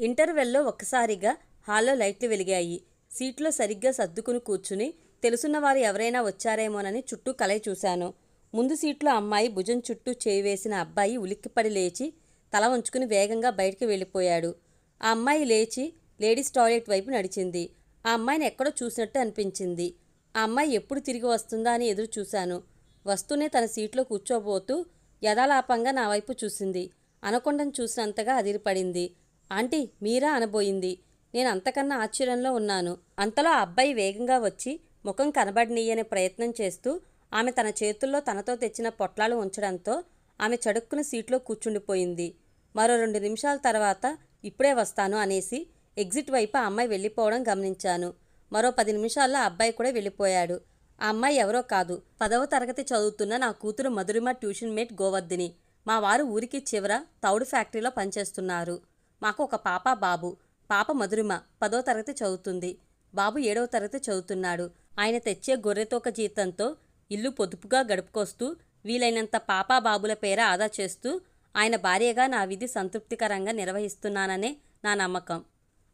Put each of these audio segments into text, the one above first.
ఇంటర్వెల్లో ఒక్కసారిగా హాల్లో లైట్లు వెలిగాయి. సీట్లో సరిగ్గా సర్దుకుని కూర్చుని తెలుసున్నవారు ఎవరైనా వచ్చారేమోనని చుట్టూ కలయి చూశాను. ముందు సీట్లో అమ్మాయి భుజం చుట్టూ చేయి వేసిన అబ్బాయి ఉలిక్కిపడి లేచి తల వంచుకుని వేగంగా బయటికి వెళ్ళిపోయాడు. ఆ అమ్మాయి లేచి లేడీస్ టాయిలెట్ వైపు నడిచింది. ఆ అమ్మాయిని ఎక్కడో చూసినట్టు అనిపించింది. ఆ అమ్మాయి ఎప్పుడు తిరిగి వస్తుందా అని ఎదురు చూశాను. వస్తూనే తన సీట్లో కూర్చోబోతూ యథాలాపంగా నా వైపు చూసింది. అనకొండను చూసినంతగా అదిరిపడింది. ఆంటీ మీరా అనబోయింది. నేను అంతకన్నా ఆశ్చర్యంలో ఉన్నాను. అంతలో ఆ అబ్బాయి వేగంగా వచ్చి ముఖం కనబడనీయనే ప్రయత్నం చేస్తూ ఆమె తన చేతుల్లో తనతో తెచ్చిన పొట్లాలు ఉంచడంతో ఆమె చడుక్కున సీట్లో కూర్చుండిపోయింది. మరో రెండు నిమిషాల తర్వాత ఇప్పుడే వస్తాను అనేసి ఎగ్జిట్ వైపు ఆ అమ్మాయి వెళ్ళిపోవడం గమనించాను. మరో పది నిమిషాల్లో ఆ అబ్బాయి కూడా వెళ్ళిపోయాడు. ఆ అమ్మాయి ఎవరో కాదు. పదవ తరగతి చదువుతున్న నా కూతురు మధురిమ ట్యూషన్ మేట్ గోవర్ధిని. మా వారు ఊరికి చివర తౌడు ఫ్యాక్టరీలో పనిచేస్తున్నారు. మాకు ఒక పాప బాబు. పాప మధురిమ. పదో తరగతి చదువుతుంది. బాబు ఏడవ తరగతి చదువుతున్నాడు. ఆయన తెచ్చే గొర్రెతోక జీతంతో ఇల్లు పొదుపుగా గడుపుకొస్తూ వీలైనంత పాపా బాబుల పేర ఆదా చేస్తూ ఆయన భార్యగా నా విధి సంతృప్తికరంగా నిర్వహిస్తున్నాననే నా నమ్మకం.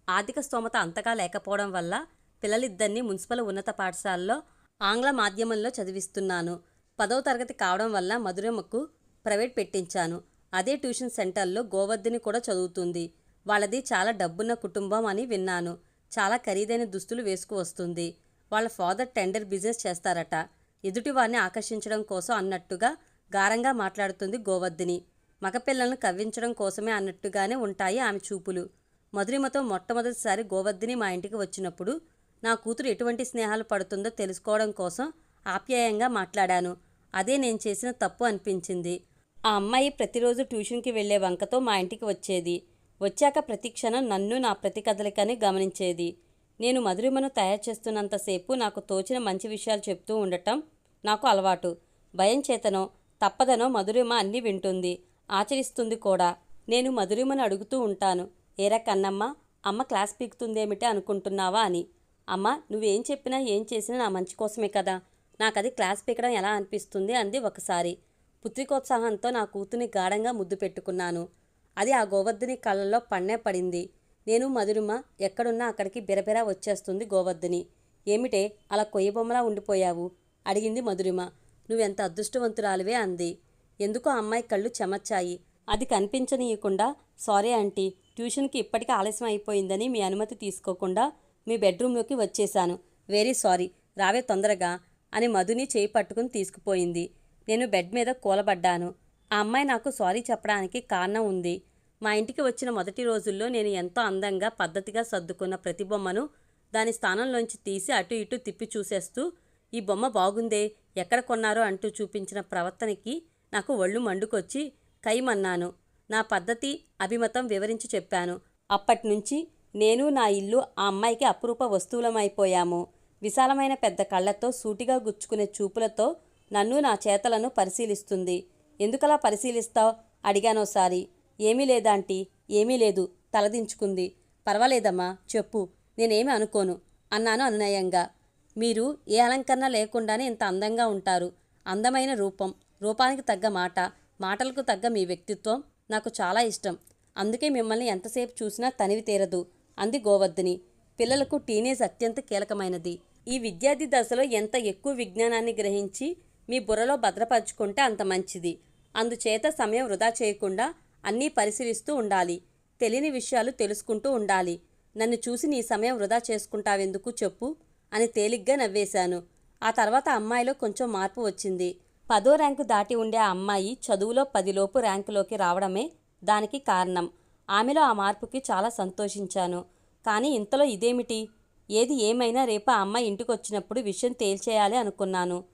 ఆర్థిక స్తోమత అంతగా లేకపోవడం వల్ల పిల్లలిద్దరినీ మున్సిపల్ ఉన్నత పాఠశాలలో ఆంగ్ల మాధ్యమంలో చదివిస్తున్నాను. పదవ తరగతి కావడం వల్ల మధురమ్మకు ప్రైవేట్ పెట్టించాను. అదే ట్యూషన్ సెంటర్లో గోవర్ధిని కూడా చదువుతుంది. వాళ్ళది చాలా డబ్బున్న కుటుంబం అని విన్నాను. చాలా ఖరీదైన దుస్తులు వేసుకు వస్తుంది. వాళ్ళ ఫాదర్ టెండర్ బిజినెస్ చేస్తారట. ఎదుటివారిని ఆకర్షించడం కోసం అన్నట్టుగా గారంగా మాట్లాడుతుంది గోవర్ధిని. మగపిల్లలను కవ్వించడం కోసమే అన్నట్టుగానే ఉంటాయి ఆమె చూపులు. మధురిమతో మొట్టమొదటిసారి గోవర్ధిని మా ఇంటికి వచ్చినప్పుడు నా కూతురు ఎటువంటి స్నేహాలు పడుతుందో తెలుసుకోవడం కోసం ఆప్యాయంగా మాట్లాడాను. అదే నేను చేసిన తప్పు అనిపించింది. ఆ అమ్మాయి ప్రతిరోజు ట్యూషన్కి వెళ్ళే వంకతో మా ఇంటికి వచ్చేది. వచ్చాక ప్రతిక్షణం నన్ను నా ప్రతి కదలికని గమనించేది. నేను మధురిమను తయారు చేస్తున్నంతసేపు నాకు తోచిన మంచి విషయాలు చెప్తూ ఉండటం నాకు అలవాటు. భయం చేతనో తప్పదనో మధురిమ అన్నీ వింటుంది. ఆచరిస్తుంది కూడా. నేను మధురిమను అడుగుతూ ఉంటాను. ఏరా కన్నమ్మ అమ్మ క్లాస్ పీకుతుందేమిటి అనుకుంటున్నావా? అని. అమ్మ నువ్వేం చెప్పినా ఏం చేసినా నా మంచి కోసమే కదా. నాకది క్లాస్ పీకడం ఎలా అనిపిస్తుంది? అంది ఒకసారి. పుత్రికోత్సాహంతో నా కూతుని గాఢంగా ముద్దు పెట్టుకున్నాను. అది ఆ గోవర్ధని కళ్ళల్లో పన్నే పడింది. నేను మధురిమ ఎక్కడున్నా అక్కడికి బిరబిరా వచ్చేస్తుంది గోవర్ధని. ఏమిటే అలా కొయ్య బొమ్మలా ఉండిపోయావు? అడిగింది మధురిమ. నువ్వెంత అదృష్టవంతురాలివే అంది. ఎందుకో అమ్మాయి కళ్ళు చెమచ్చాయి అది కనిపించనీయకుండా సారీ ఆంటీ ట్యూషన్కి ఇప్పటికే ఆలస్యం అయిపోయిందని మీ అనుమతి తీసుకోకుండా మీ బెడ్రూమ్లోకి వచ్చేశాను. వెరీ సారీ రావే తొందరగా అని మధుని చేయి పట్టుకుని తీసుకుపోయింది. నేను బెడ్ మీద కూలబడ్డాను. ఆ అమ్మాయి నాకు సారీ చెప్పడానికి కారణం ఉంది. మా ఇంటికి వచ్చిన మొదటి రోజుల్లో నేను ఎంతో అందంగా పద్ధతిగా సర్దుకున్న ప్రతి బొమ్మను దాని స్థానంలోంచి తీసి అటు ఇటు తిప్పి చూసేస్తూ ఈ బొమ్మ బాగుందే ఎక్కడ కొన్నారో అంటూ చూపించిన ప్రవర్తనకి నాకు ఒళ్ళు మండుకొచ్చి కైమన్నాను. నా పద్ధతి అభిమతం వివరించి చెప్పాను. అప్పటినుంచి నేను నా ఇల్లు ఆ అమ్మాయికి అపురూప వస్తువులమైపోయాము. విశాలమైన పెద్ద కళ్ళతో సూటిగా గుచ్చుకునే చూపులతో నన్ను నా చేతలను పరిశీలిస్తుంది. ఎందుకలా పరిశీలిస్తావు? అడిగానోసారి ఏమీ లేదాంటీ ఏమీ లేదు. తలదించుకుంది పర్వాలేదమ్మా చెప్పు. నేనేమి అనుకోను అన్నాను అనునయంగా. మీరు ఏ అలంకరణ లేకుండానే ఇంత అందంగా ఉంటారు. అందమైన రూపం రూపానికి తగ్గ మాట మాటలకు తగ్గ మీ వ్యక్తిత్వం నాకు చాలా ఇష్టం. అందుకే మిమ్మల్ని ఎంతసేపు చూసినా తనివి తీరదు అంది గోవర్ధిని. పిల్లలకు టీనేజ్ అత్యంత కీలకమైనది. ఈ విద్యార్థి దశలో ఎంత ఎక్కువ విజ్ఞానాన్ని గ్రహించి మీ బుర్రలో భద్రపరుచుకుంటే అంత మంచిది. అందుచేత సమయం వృధా చేయకుండా అన్నీ పరిశీలిస్తూ ఉండాలి. తెలియని విషయాలు తెలుసుకుంటూ ఉండాలి. నన్ను చూసి నీ సమయం వృధా చేసుకుంటావెందుకు చెప్పు అని తేలిగ్గా నవ్వేశాను. ఆ తర్వాత అమ్మాయిలో కొంచెం మార్పు వచ్చింది. పదో ర్యాంకు దాటి ఉండే ఆ అమ్మాయి చదువులో పదిలోపు ర్యాంకులోకి రావడమే దానికి కారణం. ఆమెలో ఆ మార్పుకి చాలా సంతోషించాను. కానీ ఇంతలో ఇదేమిటి? ఏది ఏమైనా రేపు ఆ అమ్మాయి ఇంటికొచ్చినప్పుడు విషయం తేల్చేయాలి అనుకున్నాను.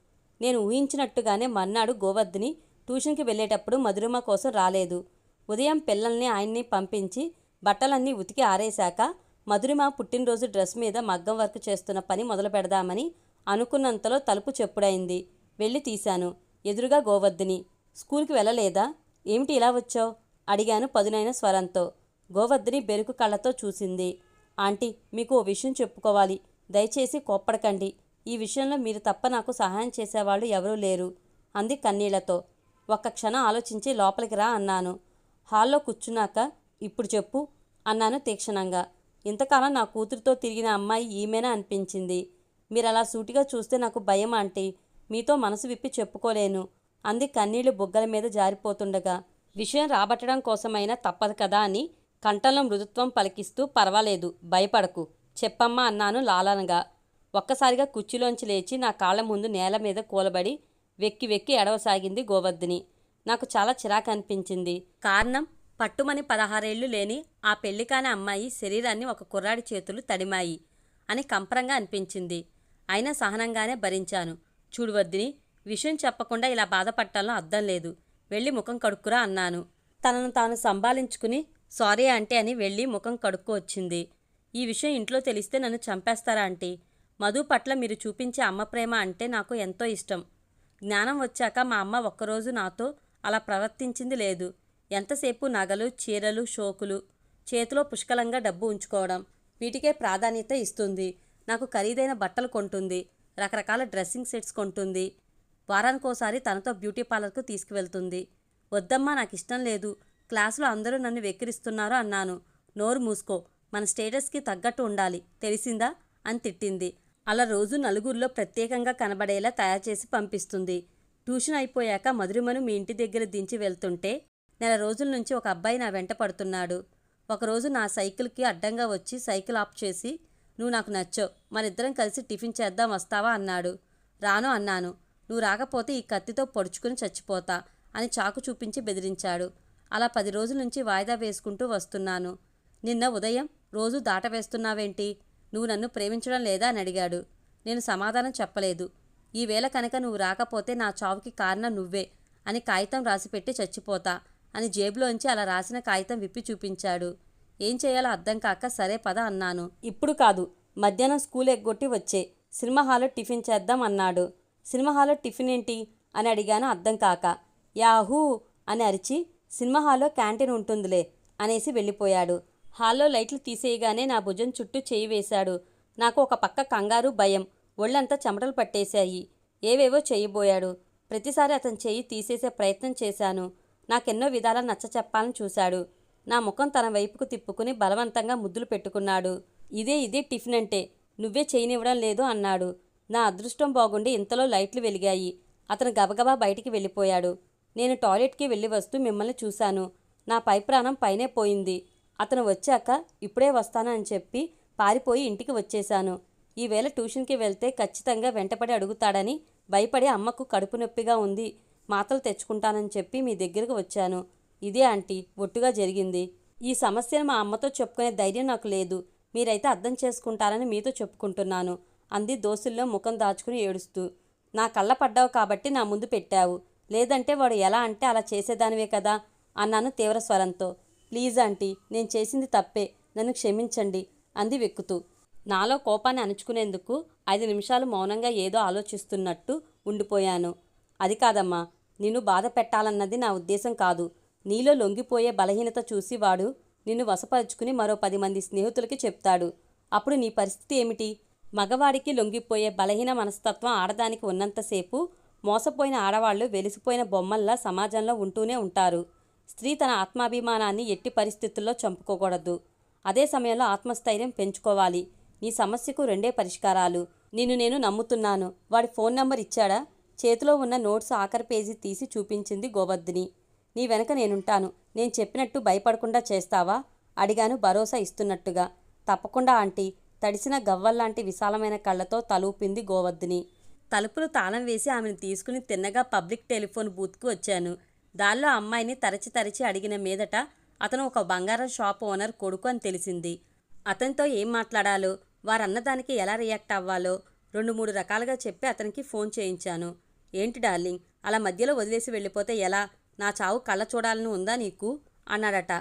నేను ఊహించినట్టుగానే మర్నాడు గోవర్ధని ట్యూషన్కి వెళ్ళేటప్పుడు మధురిమ కోసం రాలేదు. ఉదయం పిల్లల్ని ఆయన్ని పంపించి బట్టలన్నీ ఉతికి ఆరేశాక మధురిమ పుట్టినరోజు డ్రెస్ మీద మగ్గం వర్క్ చేస్తున్న పని మొదలు పెడదామని అనుకున్నంతలో తలుపు చెప్పుడైంది. వెళ్ళి తీశాను. ఎదురుగా గోవర్ధిని స్కూల్కి వెళ్ళలేదా? ఏమిటి ఇలా వచ్చావు? అడిగాను పదునైన స్వరంతో. గోవర్ధిని బెరుకు కళ్ళతో చూసింది. ఆంటీ మీకు ఓ విషయం చెప్పుకోవాలి. దయచేసి కోప్పడకండి. ఈ విషయంలో మీరు తప్ప నాకు సహాయం చేసేవాళ్ళు ఎవరూ లేరు. అంది కన్నీళ్ళతో. ఒక్క క్షణం ఆలోచించి లోపలికి రా అన్నాను. హాల్లో కూర్చున్నాక ఇప్పుడు చెప్పు అన్నాను తీక్షణంగా. ఇంతకాలం నా కూతురితో తిరిగిన అమ్మాయి ఈమెనా అనిపించింది. మీరు అలా సూటిగా చూస్తే నాకు భయం ఆంటీ. మీతో మనసు విప్పి చెప్పుకోలేను. అంది కన్నీళ్ళు బుగ్గల మీద జారిపోతుండగా. విషయం రాబట్టడం కోసమైనా తప్పదు కదా అని కంఠంలో మృదుత్వం పలికిస్తూ పర్వాలేదు భయపడకు చెప్పమ్మా అన్నాను లాలనగా. ఒక్కసారిగా కుర్చీలోంచి లేచి నా కాళ్ళ ముందు నేల మీద కూలబడి వెక్కి వెక్కి ఎడవసాగింది గోవర్ధిని. నాకు చాలా చిరాకు అనిపించింది. కారణం పట్టుమని పదహారేళ్ళు లేని ఆ పెళ్ళికాని అమ్మాయి శరీరాన్ని ఒక కుర్రాడి చేతులు తడిమాయి అని కంపరంగా అనిపించింది. అయినా సహనంగానే భరించాను. చూడువద్దిని విషయం చెప్పకుండా ఇలా బాధపడటంలో అర్థం లేదు. వెళ్ళి ముఖం కడుక్కురా అన్నాను. తనను తాను సంభాలించుకుని సారీ ఆంటీ అని వెళ్ళి ముఖం కడుక్కు వచ్చింది ఈ విషయం ఇంట్లో తెలిస్తే నన్ను చంపేస్తారా ఆంటీ? మధు పట్ల మీరు చూపించే అమ్మ ప్రేమ అంటే నాకు ఎంతో ఇష్టం. జ్ఞానం వచ్చాక మా అమ్మ ఒక్కరోజు నాతో అలా ప్రవర్తించింది లేదు. ఎంతసేపు నగలు చీరలు షోకులు చేతిలో పుష్కలంగా డబ్బు ఉంచుకోవడం వీటికే ప్రాధాన్యత ఇస్తుంది. నాకు ఖరీదైన బట్టలు కొంటుంది రకరకాల డ్రెస్సింగ్ సెట్స్ కొంటుంది. వారానికోసారి తనతో బ్యూటీ పార్లర్కు తీసుకువెళ్తుంది. వద్దమ్మా నాకు ఇష్టం లేదు. క్లాసులో అందరూ నన్ను వెక్కిరిస్తున్నారు అన్నాను. నోరు మూసుకో మన స్టేటస్కి తగ్గట్టు ఉండాలి. తెలిసిందా? అని తిట్టింది. అలా రోజు నలుగురిలో ప్రత్యేకంగా కనబడేలా తయారు చేసి పంపిస్తుంది. ట్యూషన్ అయిపోయాక మధురిమను మీ ఇంటి దగ్గర దించి వెళ్తుంటే నెల రోజుల నుంచి ఒక అబ్బాయి నా వెంట పడుతున్నాడు. ఒకరోజు నా సైకిల్కి అడ్డంగా వచ్చి సైకిల్ ఆఫ్ చేసి నువ్వు నాకు నచ్చో మరిద్దరం కలిసి టిఫిన్ చేద్దాం వస్తావా? అన్నాడు. రాను అన్నాను. నువ్వు రాకపోతే ఈ కత్తితో పొడుచుకుని చచ్చిపోతా అని చాకు చూపించి బెదిరించాడు. అలా పది రోజుల నుంచి వాయిదా వేసుకుంటూ వస్తున్నాను. నిన్న ఉదయం రోజు దాట వేస్తున్నావేంటి? నువ్వు నన్ను ప్రేమించడం లేదా? అని అడిగాడు. నేను సమాధానం చెప్పలేదు. ఈవేళ కనుక నువ్వు రాకపోతే నా చావుకి కారణం నువ్వే అని కాగితం రాసిపెట్టి చచ్చిపోతా అని జేబులోంచి అలా రాసిన కాగితం విప్పి చూపించాడు. ఏం చేయాలో అర్థం కాక సరే పద అన్నాను. ఇప్పుడు కాదు మధ్యాహ్నం స్కూల్ ఎగ్గొట్టి వచ్చే. సినిమా హాల్లో టిఫిన్ చేద్దాం అన్నాడు. సినిమా హాల్లో టిఫిన్ ఏంటి? అని అడిగాను అర్థం కాక. యాహూ! అని అరిచి సినిమా హాల్లో క్యాంటీన్ ఉంటుందిలే అనేసి వెళ్ళిపోయాడు. హాల్లో లైట్లు తీసేయగానే నా భుజం చుట్టూ చేయి వేశాడు. నాకు ఒక పక్క కంగారు భయం. ఒళ్ళంతా చెమటలు పట్టేశాయి. ఏవేవో చేయబోయాడు. ప్రతిసారి అతని చేయి తీసేసే ప్రయత్నం చేశాను. నాకెన్నో విధాల నచ్చ చెప్పాలని చూశాడు. నా ముఖం తన వైపుకు తిప్పుకుని బలవంతంగా ముద్దులు పెట్టుకున్నాడు. ఇదే ఇదే టిఫిన్ అంటే. నువ్వే చేయనివ్వడం లేదు అన్నాడు. నా అదృష్టం బాగుండి ఇంతలో లైట్లు వెలిగాయి. అతను గబగబా బయటికి వెళ్ళిపోయాడు. నేను టాయిలెట్కి వెళ్ళి వస్తూ మిమ్మల్ని చూశాను. నా పై ప్రాణం పైనే పోయింది. అతను వచ్చాక ఇప్పుడే వస్తానని చెప్పి పారిపోయి ఇంటికి వచ్చేశాను. ఈవేళ ట్యూషన్కి వెళ్తే ఖచ్చితంగా వెంటపడి అడుగుతాడని భయపడి అమ్మకు కడుపు నొప్పిగా ఉంది. మాతలు తెచ్చుకుంటానని చెప్పి మీ దగ్గరకు వచ్చాను. ఇదే ఆంటీ ఒట్టుగా జరిగింది. ఈ సమస్యను మా అమ్మతో చెప్పుకునే ధైర్యం నాకు లేదు. మీరైతే అర్థం చేసుకుంటారని మీతో చెప్పుకుంటున్నాను అంది దోసుల్లో ముఖం దాచుకుని ఏడుస్తూ. నా కళ్ళ పడ్డావు కాబట్టి నా ముందు పెట్టావు. లేదంటే వాడు ఎలా అంటే అలా చేసేదానివే కదా అన్నాను తీవ్ర స్వరంతో. ప్లీజ్ ఆంటీ నేను చేసింది తప్పే నన్ను క్షమించండి అంది వెక్కుతూ. నాలో కోపాన్ని అణుచుకునేందుకు ఐదు నిమిషాలు మౌనంగా ఏదో ఆలోచిస్తున్నట్టు ఉండిపోయాను. అది కాదమ్మా నిన్ను బాధ పెట్టాలన్నది నా ఉద్దేశం కాదు. నీలో లొంగిపోయే బలహీనత చూసి వాడు నిన్ను వశపరుచుకుని మరో పది మంది స్నేహితులకి చెప్తాడు. అప్పుడు నీ పరిస్థితి ఏమిటి? మగవాడికి లొంగిపోయే బలహీన మనస్తత్వం ఆడదానికి ఉన్నంతసేపు మోసపోయిన ఆడవాళ్ళు వెలిసిపోయిన బొమ్మల్లా సమాజంలో ఉంటూనే ఉంటారు. స్త్రీ తన ఆత్మాభిమానాన్ని ఎట్టి పరిస్థితుల్లో చంపుకోకూడదు. అదే సమయంలో ఆత్మస్థైర్యం పెంచుకోవాలి. నీ సమస్యకు రెండే పరిష్కారాలు. నిన్ను నేను నమ్ముతున్నాను. వాడి ఫోన్ నంబర్ ఇచ్చాడా? చేతిలో ఉన్న నోట్స్ ఆఖరి పేజీ తీసి చూపించింది గోవర్ధిని. నీ వెనక నేనుంటాను. నేను చెప్పినట్టు భయపడకుండా చేస్తావా? అడిగాను భరోసా ఇస్తున్నట్టుగా. తప్పకుండా ఆంటీ. తడిసిన గవ్వల్లాంటి విశాలమైన కళ్ళతో తలూపింది గోవర్ధిని. తలుపులు తాళం వేసి ఆమెను తీసుకుని తిన్నగా పబ్లిక్ టెలిఫోన్ బూత్కు వచ్చాను. దానిలో అమ్మాయిని తరచి తరచి అడిగిన మీదట అతను ఒక బంగారం షాప్ ఓనర్ కొడుకు అని తెలిసింది. అతనితో ఏం మాట్లాడాలో వారన్నదానికి ఎలా రియాక్ట్ అవ్వాలో రెండు మూడు రకాలుగా చెప్పి అతనికి ఫోన్ చేయించాను. ఏంటి డార్లింగ్ అలా మధ్యలో వదిలేసి వెళ్ళిపోతే ఎలా? నా చావు కళ్ళ చూడాలని ఉందా నీకు? అన్నాడట.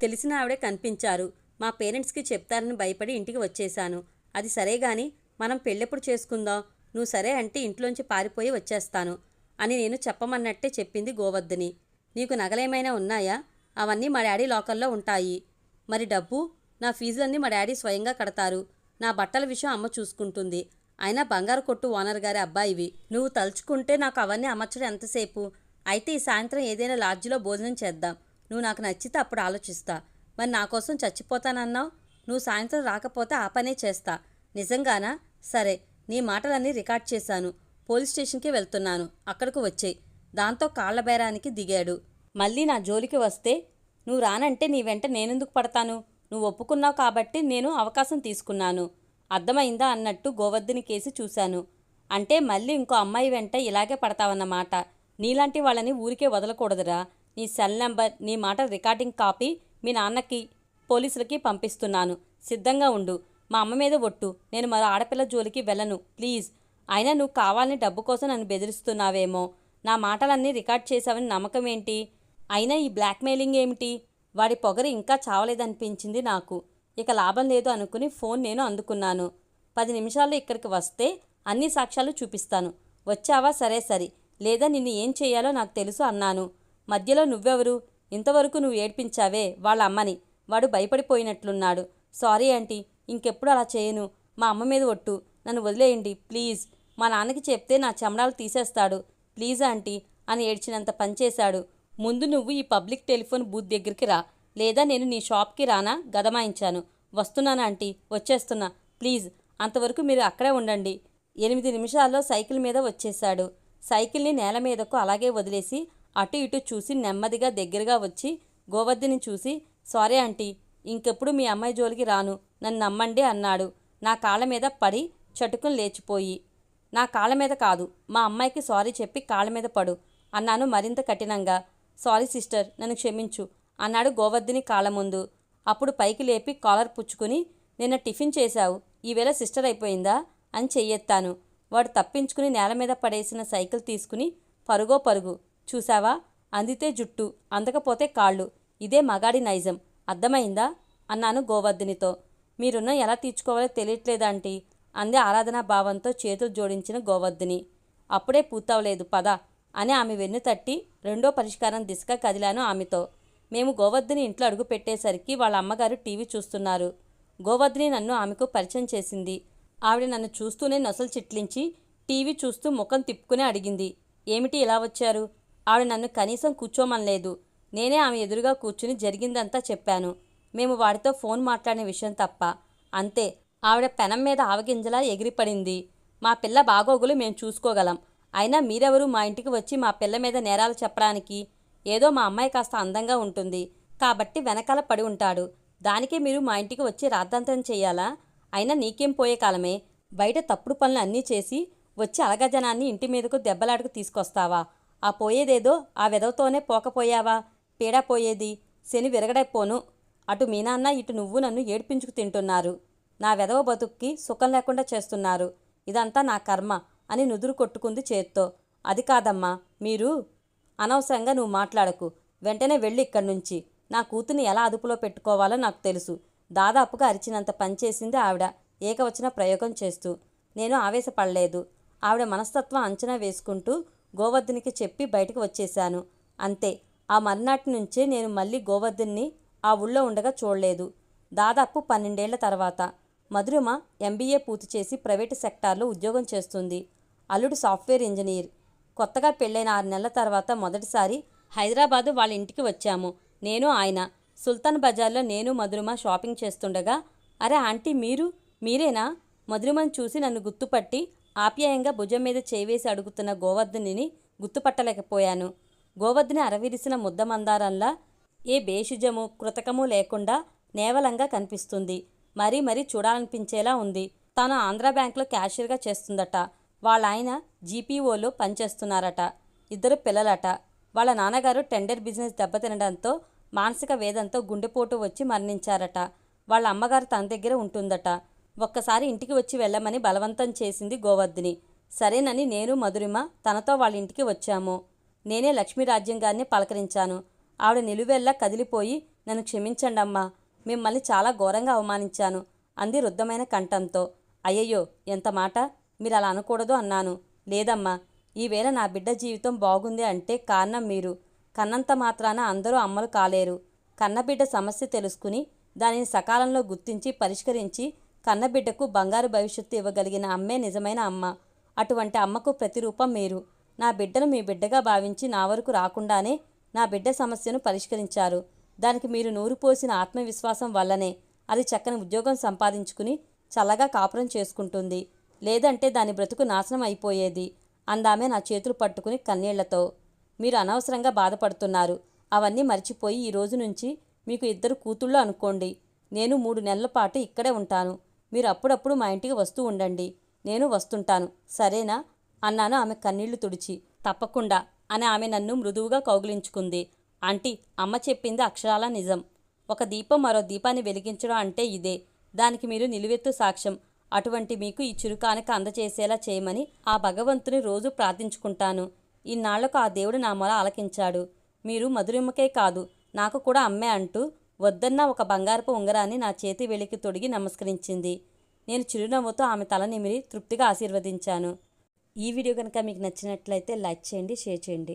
తెలిసిన ఆవిడే కనిపించారు. మా పేరెంట్స్కి చెప్తారని భయపడి ఇంటికి వచ్చేశాను. అది సరే గాని మనం పెళ్ళెప్పుడు చేసుకుందాం? నువ్వు సరే అంటే ఇంట్లోంచి పారిపోయి వచ్చేస్తాను. అని నేను చెప్పమన్నట్టే చెప్పింది గోవర్ధని. నీకు నగలేమైనా ఉన్నాయా? అవన్నీ మా డాడీ లోకల్లో ఉంటాయి. మరి డబ్బు? నా ఫీజులన్నీ మా డాడీ స్వయంగా కడతారు. నా బట్టల విషయం అమ్మ చూసుకుంటుంది. అయినా బంగారు కొట్టు ఓనర్ గారి అబ్బాయివి. నువ్వు తలుచుకుంటే నాకు అవన్నీ అమర్చడం ఎంతసేపు? అయితే ఈ సాయంత్రం ఏదైనా లాడ్జిలో భోజనం చేద్దాం. నువ్వు నాకు నచ్చితే అప్పుడు ఆలోచిస్తా. మరి నా కోసం చచ్చిపోతానన్నావు? నువ్వు సాయంత్రం రాకపోతే ఆ పనే చేస్తా. నిజంగానా? సరే నీ మాటలన్నీ రికార్డ్ చేశాను. పోలీస్ స్టేషన్కి వెళ్తున్నాను. అక్కడికి వచ్చేయి. దాంతో కాళ్ళ బేరానికి దిగాడు. మళ్ళీ నా జోలికి వస్తే నువ్వు రానంటే నీ వెంట నేనెందుకు పడతాను? నువ్వు ఒప్పుకున్నావు కాబట్టి నేను అవకాశం తీసుకున్నాను. అర్థమైందా? అన్నట్టు గోవర్ధని కేసి చూశాను. అంటే మళ్ళీ ఇంకో అమ్మాయి వెంట ఇలాగే పడతావన్నమాట. నీలాంటి వాళ్ళని ఊరికే వదలకూడదురా. నీ సెల్ నెంబర్ నీ మాట రికార్డింగ్ కాపీ మీ నాన్నకి పోలీసులకి పంపిస్తున్నాను. సిద్ధంగా ఉండు. మా అమ్మ మీద ఒట్టు. నేను మరో ఆడపిల్ల జోలికి వెళ్ళను. ప్లీజ్. అయినా నువ్వు కావాలని డబ్బు కోసం నన్ను బెదిరిస్తున్నావేమో. నా మాటలన్నీ రికార్డ్ చేశావని నమ్మకం ఏంటి అయినా ఈ బ్లాక్మెయిలింగ్ ఏమిటి? వాడి పొగరు ఇంకా చావలేదనిపించింది నాకు. ఇక లాభం లేదు అనుకుని ఫోన్ నేను అందుకున్నాను. పది నిమిషాల్లో ఇక్కడికి వస్తే అన్ని సాక్ష్యాలు చూపిస్తాను. వచ్చావా? సరే సరి. లేదా నిన్ను ఏం చేయాలో నాకు తెలుసు అన్నాను. మధ్యలో నువ్వెవరు? ఇంతవరకు నువ్వు ఏడ్పించావే వాళ్ళ అమ్మని. వాడు భయపడిపోయినట్లున్నాడు. Sorry aunty. ఇంకెప్పుడు అలా చేయను. మా అమ్మ మీద ఒట్టు. నన్ను వదిలేయండి ప్లీజ్. మా నాన్నకి చెప్తే నా చమడాలు తీసేస్తాడు. ప్లీజ్ ఆంటీ అని ఏడ్చినంత పనిచేశాడు. ముందు నువ్వు ఈ పబ్లిక్ టెలిఫోన్ బూత్ దగ్గరికి రా. లేదా నేను నీ షాప్కి రానా? గదమాయించాను. వస్తున్నాను ఆంటీ వచ్చేస్తున్నా. ప్లీజ్ అంతవరకు మీరు అక్కడే ఉండండి. ఎనిమిది నిమిషాల్లో సైకిల్ మీద వచ్చేశాడు. సైకిల్ని నేల మీదకు అలాగే వదిలేసి అటు ఇటు చూసి నెమ్మదిగా దగ్గరగా వచ్చి గోవర్ధిని చూసి సారీ ఆంటీ ఇంకెప్పుడు మీ అమ్మాయి జోలికి రాను. నన్ను నమ్మండి అన్నాడు. నా కాళ్ళ మీద పడి చటుకుని లేచిపోయి నా కాళ్ళ మీద కాదు మా అమ్మాయికి సారీ చెప్పి కాళ్ళ మీద పడు అన్నాను మరింత కఠినంగా. సారీ సిస్టర్ నన్ను క్షమించు అన్నాడు గోవర్ధిని కాళ్ళ ముందు. అప్పుడు పైకి లేపి కాలర్ పుచ్చుకుని నిన్న టిఫిన్ చేశావు ఈవేళ సిస్టర్ అయిపోయిందా? అని చెయ్యెత్తాను. వాడు తప్పించుకుని నేల మీద పడేసిన సైకిల్ తీసుకుని పరుగో పరుగు. చూసావా అందితే జుట్టు అందకపోతే కాళ్ళు. ఇదే మగాడి నైజం. అర్థమైందా? అన్నాను గోవర్ధినితో. మీరున్న ఎలా తీర్చుకోవాలో తెలియట్లేదంటీ అంది ఆరాధనా భావంతో చేతులు జోడించిన గోవర్ధిని. అప్పుడే పూర్తవలేదు పద అని ఆమె వెన్ను తట్టి రెండో పరిష్కారం దిశగా కదిలాను ఆమెతో. మేము గోవర్ధుని ఇంట్లో అడుగు పెట్టేసరికి వాళ్ళ అమ్మగారు టీవీ చూస్తున్నారు. గోవర్ధిని నన్ను ఆమెకు పరిచయం చేసింది. ఆవిడ నన్ను చూస్తూనే నొసలు చిట్లించి టీవీ చూస్తూ ముఖం తిప్పుకుని అడిగింది. ఏమిటి ఇలా వచ్చారు? ఆవిడ నన్ను కనీసం కూర్చోమనలేదు. నేనే ఆమె ఎదురుగా కూర్చుని జరిగిందంతా చెప్పాను. మేము వాడితో ఫోన్ మాట్లాడిన విషయం తప్ప. అంతే ఆవిడ పెనం మీద ఆవగింజలా ఎగిరిపడింది. మా పిల్ల బాగోగులు మేము చూసుకోగలం. అయినా మీరెవరు మా ఇంటికి వచ్చి మా పిల్ల మీద నేరాలు చెప్పడానికి? ఏదో మా అమ్మాయి కాస్త అందంగా ఉంటుంది. కాబట్టి వెనకాల పడి ఉంటాడు. దానికే మీరు మా ఇంటికి వచ్చి రాద్ధాంతం చేయాలా? అయినా నీకేం పోయే కాలమే? బయట తప్పుడు పనులు అన్నీ చేసి వచ్చి అలగజనాన్ని ఇంటి మీదకు దెబ్బలాడుకు తీసుకొస్తావా? ఆ పోయేదేదో ఆ వెదవతోనే పోకపోయావా? పీడా పోయేది? శని విరగడైపోను. అటు మీ నాన్న ఇటు నువ్వు నన్ను ఏడ్పించుకు తింటున్నారు. నా వెధవ బతుక్కి సుఖం లేకుండా చేస్తున్నారు. ఇదంతా నా కర్మ అని నుదురు కొట్టుకుంది చేత్తో. అది కాదమ్మా మీరు అనవసరంగా నువ్వు మాట్లాడకు. వెంటనే వెళ్ళి ఇక్కడి నుంచి. నా కూతుని ఎలా అదుపులో పెట్టుకోవాలో నాకు తెలుసు. దాదాపుగా అరిచినంత పనిచేసింది ఆవిడ. ఏకవచన ప్రయోగం చేస్తూ. నేను ఆవేశపడలేదు. ఆవిడ మనస్తత్వం అంచనా వేసుకుంటూ గోవర్ధనికి చెప్పి బయటకు వచ్చేశాను. అంతే. ఆ మర్నాటి నుంచే నేను మళ్ళీ గోవర్ధన్ని ఆ ఊళ్ళో ఉండగా చూడలేదు. దాదాపు పన్నెండేళ్ళ తర్వాత. మధురిమ ఎంబీఏ పూర్తి చేసి ప్రైవేటు సెక్టార్లో ఉద్యోగం చేస్తుంది. అల్లుడు సాఫ్ట్వేర్ ఇంజనీర్. కొత్తగా పెళ్ళైన ఆరు నెలల తర్వాత మొదటిసారి హైదరాబాదు వాళ్ళ ఇంటికి వచ్చాము. నేను ఆయన. సుల్తాన్ బజార్లో నేను మధురిమ షాపింగ్ చేస్తుండగా అరే ఆంటీ మీరు మీరేనా? మధురిమను చూసి నన్ను గుర్తుపట్టి ఆప్యాయంగా భుజం మీద చేవేసి అడుగుతున్న గోవర్ధనిని గుర్తుపట్టలేకపోయాను. గోవర్ధని అరవిరిసిన ముద్దమందారంలా ఏ బేషుజము కృతకము లేకుండా నేవలంగా కనిపిస్తుంది. మరీ మరీ చూడాలనిపించేలా ఉంది. తాను ఆంధ్రా బ్యాంక్లో క్యాషియర్గా చేస్తుందట. వాళ్ళ ఆయన జీపీఓలో పనిచేస్తున్నారట. ఇద్దరు పిల్లలట. వాళ్ళ నాన్నగారు టెండర్ బిజినెస్ దెబ్బతినడంతో మానసిక వేదంతో గుండెపోటు వచ్చి మరణించారట. వాళ్ళ అమ్మగారు తన దగ్గర ఉంటుందట. ఒక్కసారి ఇంటికి వచ్చి వెళ్ళమని బలవంతం చేసింది గోవర్ధిని. సరేనని నేను మధురిమ తనతో వాళ్ళ ఇంటికి వచ్చాము. నేనే లక్ష్మీరాజ్యం గారిని పలకరించాను. ఆవిడ నిలువెల్లా కదిలిపోయి నన్ను క్షమించండమ్మా. మిమ్మల్ని చాలా ఘోరంగా అవమానించాను అంది రుద్ధమైన కంఠంతో. అయ్యయ్యో ఎంత మాట? మీరు అలా అనకూడదు అన్నాను. లేదమ్మా ఈవేళ నా బిడ్డ జీవితం బాగుంది అంటే కారణం మీరు. కన్నంత మాత్రాన అందరూ అమ్మలు కాలేరు. కన్నబిడ్డ సమస్య తెలుసుకుని దానిని సకాలంలో గుర్తించి పరిష్కరించి కన్నబిడ్డకు బంగారు భవిష్యత్తు ఇవ్వగలిగిన అమ్మే నిజమైన అమ్మ. అటువంటి అమ్మకు ప్రతిరూపం మీరు. నా బిడ్డను మీ బిడ్డగా భావించి నా వరకు రాకుండానే నా బిడ్డ సమస్యను పరిష్కరించారు. దానికి మీరు నూరు పోసిన ఆత్మవిశ్వాసం వల్లనే అది చక్కని ఉద్యోగం సంపాదించుకుని చల్లగా కాపురం చేసుకుంటుంది. లేదంటే దాని బ్రతుకు నాశనం అయిపోయేది. అందామే నా చేతులు పట్టుకుని కన్నీళ్ళతో మీరు అనవసరంగా బాధపడుతున్నారు. అవన్నీ మర్చిపోయి ఈ రోజు నుంచి మీకు ఇద్దరు కూతుళ్ళు అనుకోండి. నేను మూడు నెలల పాటు ఇక్కడే ఉంటాను. మీరు అప్పుడప్పుడు మా ఇంటికి వస్తూ ఉండండి. నేను వస్తుంటాను. సరేనా? అన్నాను ఆమె కన్నీళ్ళు తుడిచి. తప్పకుండా అని ఆమె నన్ను మృదువుగా కౌగిలించుకుంది. ఆంటీ అమ్మ చెప్పింది అక్షరాల నిజం. ఒక దీపం మరో దీపాన్ని వెలిగించడం అంటే ఇదే. దానికి మీరు నిలువెత్తు సాక్ష్యం. అటువంటి మీకు ఈ చురుకానికి అందచేసేలా చేయమని ఆ భగవంతుని రోజు ప్రార్థించుకుంటాను. ఇన్నాళ్ళకు ఆ దేవుడు నా మొల ఆలకించాడు. మీరు మధురిమ్మకే కాదు నాకు కూడా అమ్మే అంటూ వద్దన్న ఒక బంగారపు ఉంగరాన్ని నా చేతి వెలికి తొడిగి నమస్కరించింది. నేను చిరునవ్వుతో ఆమె తల నిమిరి తృప్తిగా ఆశీర్వదించాను. ఈ వీడియో కనుక మీకు నచ్చినట్లయితే లైక్ చేయండి షేర్ చేయండి.